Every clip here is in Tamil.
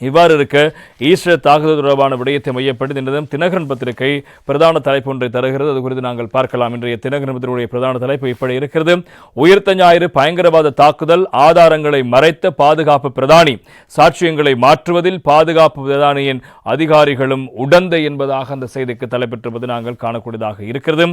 இவ்வாறு இருக்க ஈஸ்டர் தாக்குதல் தொடர்பான விடயத்தை மையப்படுத்தி இன்றும் தினகரன் பத்திரிகை பிரதான தலைப்பு ஒன்றை தருகிறது. அது குறித்து நாங்கள் பார்க்கலாம். இன்றைய தினகரன் பத்திரிகையுடைய பிரதான தலைப்பு இப்படி இருக்கிறது. உயிர்த்த ஞாயிறு பயங்கரவாத தாக்குதல் ஆதாரங்களை மறைத்த பாதுகாப்பு பிரதானி. சாட்சியங்களை மாற்றுவதில் பாதுகாப்பு பிரதானியின் அதிகாரிகளும் உடந்தை என்பதாக அந்த செய்திக்கு தலைப்பெற்றிருப்பது நாங்கள் காணக்கூடியதாக இருக்கிறது.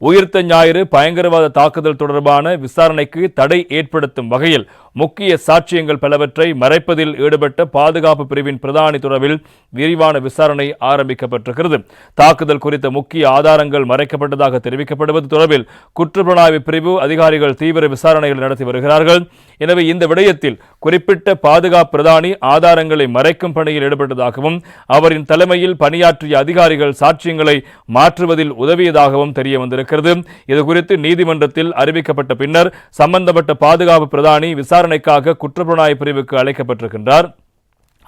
உயிர்த்த ஞாயிறு பயங்கரவாத தாக்குதல் தொடர்பான விசாரணைக்கு தடை ஏற்படுத்தும் வகையில் முக்கிய சாட்சியங்கள் பலவற்றை மறைப்பதில் ஈடுபட்ட பாதுகாப்பு பிரிவின் பிரதானி தொடர்பில் விரிவான விசாரணை ஆரம்பிக்கப்பட்டிருக்கிறது. தாக்குதல் குறித்த முக்கிய ஆதாரங்கள் மறைக்கப்பட்டதாக தெரிவிக்கப்படுவது தொடர்பில் குற்றப்புலனாய்வு பிரிவு அதிகாரிகள் தீவிர விசாரணைகள் நடத்தி வருகிறார்கள். எனவே இந்த விடயத்தில் குறிப்பிட்ட பாதுகாப்பு பிரதானி ஆதாரங்களை மறைக்கும் பணியில் ஈடுபட்டதாகவும் அவரின் தலைமையில் பணியாற்றிய அதிகாரிகள் சாட்சியங்களை மாற்றுவதில் உதவியதாகவும் தெரிய வந்திருக்கிறது. இது குறித்து நீதிமன்றத்தில் அறிவிக்கப்பட்ட பின்னர் சம்பந்தப்பட்ட பாதுகாப்பு பிரதானி விசாரணைக்காக குற்றப்புலனாய்வு பிரிவுக்கு அழைக்கப்பட்டிருக்கின்றார்.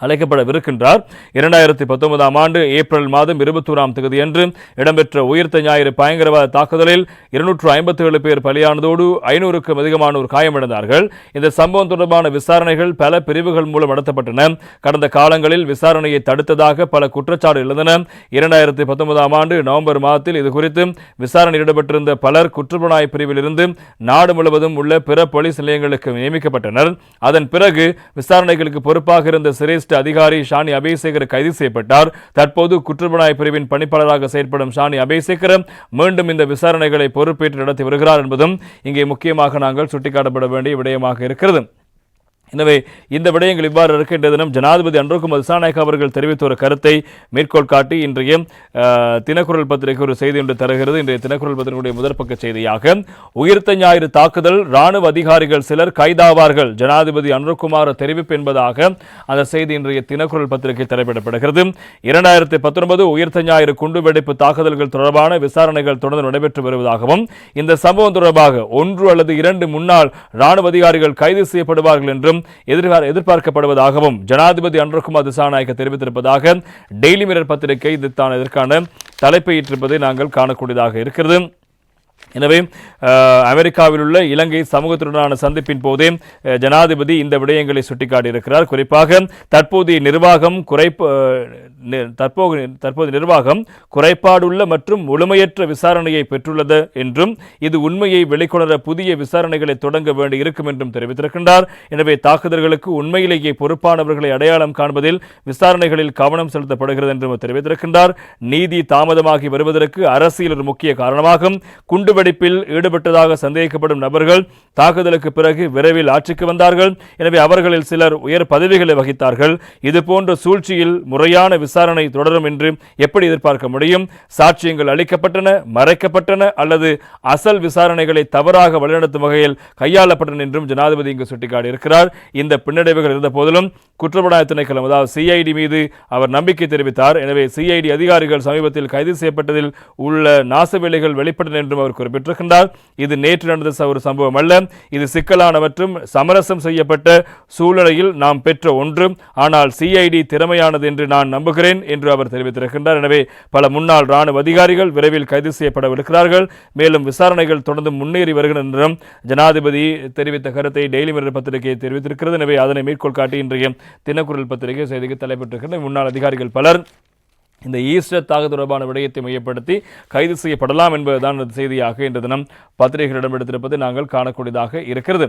அழைக்கப்படவிருக்கின்றார். இரண்டாயிரத்தி பத்தொன்பதாம் ஆண்டு ஏப்ரல் மாதம் இருபத்தோராம் தேதியன்று இடம்பெற்ற உயிர்த்த ஞாயிறு பயங்கரவாத தாக்குதலில் இருநூற்று ஐம்பத்தி ஏழு பேர் பலியானதோடு ஐநூறுக்கும் அதிகமானோர் காயமடைந்தார்கள். இந்த சம்பவம் தொடர்பான விசாரணைகள் பல பிரிவுகள் மூலம் நடத்தப்பட்டன. கடந்த காலங்களில் விசாரணையை தடுத்ததாக பல குற்றச்சாட்டு எழுந்தன. இரண்டாயிரத்தி பத்தொன்பதாம் ஆண்டு நவம்பர் மாதத்தில் இது குறித்து விசாரணை ஈடுபட்டிருந்த பலர் குற்றப்புலனாய்வு பிரிவில் இருந்து நாடு முழுவதும் உள்ள பிற போலீஸ் நிலையங்களுக்கு நியமிக்கப்பட்டனர். அதன் பிறகு விசாரணைகளுக்கு பொறுப்பாக இருந்த சிரேஷ்ட அதிகாரி ஷானி அபேசேகர் கைது செய்யப்பட்டார். தற்போது குற்றப்புலனாய் பிரிவின் பணிப்பாளராக செயற்படும் ஷானி அபேசேகர் மீண்டும் இந்த விசாரணைகளை பொறுப்பேற்று நடத்தி வருகிறார் என்பதும் இங்கே முக்கியமாக நாங்கள் சுட்டிக்காட்டப்பட வேண்டிய விடயமாக இருக்கிறது. எனவே இந்த விடயங்கள் இவ்வாறு இருக்கின்ற தினம் ஜனாதிபதி அன்றுகுமார் திசாநாயக் அவர்கள் தெரிவித்த ஒரு கருத்தை மேற்கோள் காட்டி இன்றைய தினக்குரல் பத்திரிகை ஒரு செய்தி ஒன்று தருகிறது. இன்றைய தினக்குரல் பத்திரிகையுடைய முதற்பக்க செய்தியாக உயிர்த்த ஞாயிறு தாக்குதல் ராணுவ அதிகாரிகள் சிலர் கைதாவார்கள். ஜனாதிபதி அனுர்குமார் தெரிவிப்பு என்பதாக அந்த செய்தி இன்றைய தினக்குரல் பத்திரிகை தலைப்பிடப்படுகிறது இரண்டாயிரத்தி பத்தொன்பது உயிர்த்த ஞாயிறு குண்டுவெடிப்பு தாக்குதல்கள் தொடர்பான விசாரணைகள் தொடர்ந்து நடைபெற்று வருவதாகவும் இந்த சம்பவம் தொடர்பாக ஒன்று அல்லது இரண்டு முன்னாள் ராணுவ அதிகாரிகள் கைது செய்யப்படுவார்கள் என்றும் எதிர்பார் எதிர்பார்க்கப்படுவதாகவும் ஜனாதிபதி அன்றகுமார் திசாநாயக்க தெரிவித்திருப்பதாக டெய்லி மிரர் பத்திரிகை இதுதான் இதற்கான தலைப்பையிட்டிருப்பதை நாங்கள் காணக்கூடியதாக இருக்கிறது. எனவே அமெரிக்காவில் உள்ள இலங்கை சமூகத்துடனான சந்திப்பின் போதே ஜனாதிபதி இந்த விடயங்களை சுட்டிக்காட்டியிருக்கிறார். குறிப்பாக தற்போதைய நிர்வாகம் குறைப்பு தற்போது தற்போது நிர்வாகம் குறைபாடுள்ள மற்றும் முழுமையற்ற விசாரணையை பெற்றுள்ளது என்றும் இது உண்மையை வெளிக்கொணர புதிய விசாரணைகளை தொடங்க வேண்டி இருக்கும் என்றும் தெரிவித்திருக்கின்றார். எனவே தாக்குதல்களுக்கு உண்மையிலேயே பொறுப்பானவர்களை அடையாளம் காண்பதில் விசாரணைகளில் கவனம் செலுத்தப்படுகிறது என்றும் தெரிவித்திருக்கின்றார். நீதி தாமதமாகி வருவதற்கு அரசியல் ஒரு முக்கிய காரணமாகும். குண்டுவெடிப்பில் ஈடுபட்டதாக சந்தேகிக்கப்படும் நபர்கள் தாக்குதலுக்கு பிறகு விரைவில் ஆட்சிக்கு வந்தார்கள். எனவே அவர்களில் சிலர் உயர் பதவிகளை வகித்தார்கள். இதுபோன்ற சூழ்ச்சியில் முறையான விசாரணை தொடரும் என்று எப்படி எதிர்பார்க்க முடியும்? சாட்சியங்கள் அளிக்கப்பட்டன மறைக்கப்பட்டன அல்லது அசல் விசாரணைகளை தவறாக வழிநடத்தும் வகையில் கையாளப்பட்டன என்றும் ஜனாதிபதி இங்கு சுட்டிக்காட்டியிருக்கிறார். இந்த பின்னடைவுகள் இருந்த போதிலும் குற்றப்படாத திணைக்களம் அதாவது சிஐடி மீது அவர் நம்பிக்கை தெரிவித்தார். எனவே சிஐடி அதிகாரிகள் சமீபத்தில் கைது செய்யப்பட்டதில் உள்ள நாசவேலைகள் வெளிப்பட்டன என்றும் அவர் குறிப்பிட்டிருக்கின்றார் இது நேற்று நடந்த ஒரு சம்பவம் அல்ல. இது சிக்கலான மற்றும் சமரசம் செய்யப்பட்ட சூழ்நிலையில் நாம் பெற்ற ஒன்று. ஆனால் சிஐடி திறமையானது என்று நான் நம்புகிறேன் என்று அவர் தெரிவித்திருக்கின்றார். எனவே பல முன்னாள் ராணுவ அதிகாரிகள் விரைவில் கைது செய்யப்படவிருக்கிறார்கள். மேலும் விசாரணைகள் தொடர்ந்து முன்னேறி வருகின்றன ஜனாதிபதி தெரிவித்த கருத்தை டெய்லி மிரர் பத்திரிகை தெரிவித்திருக்கிறது. எனவே அதனை மேற்கோள் காட்டி இன்றைய தினக்குரல் பத்திரிகை செய்திக்கு தலைப்பட்டிருக்கின்ற முன்னாள் அதிகாரிகள் பலர் இந்த ஈஸ்டர் தாக தொடர்பான விடயத்தை மையப்படுத்தி கைது செய்யப்படலாம் என்பதுதான் செய்தியாக இன்று தினம் பத்திரிகைகளிடம் எடுத்திருப்பதை நாங்கள் காணக்கூடியதாக இருக்கிறது.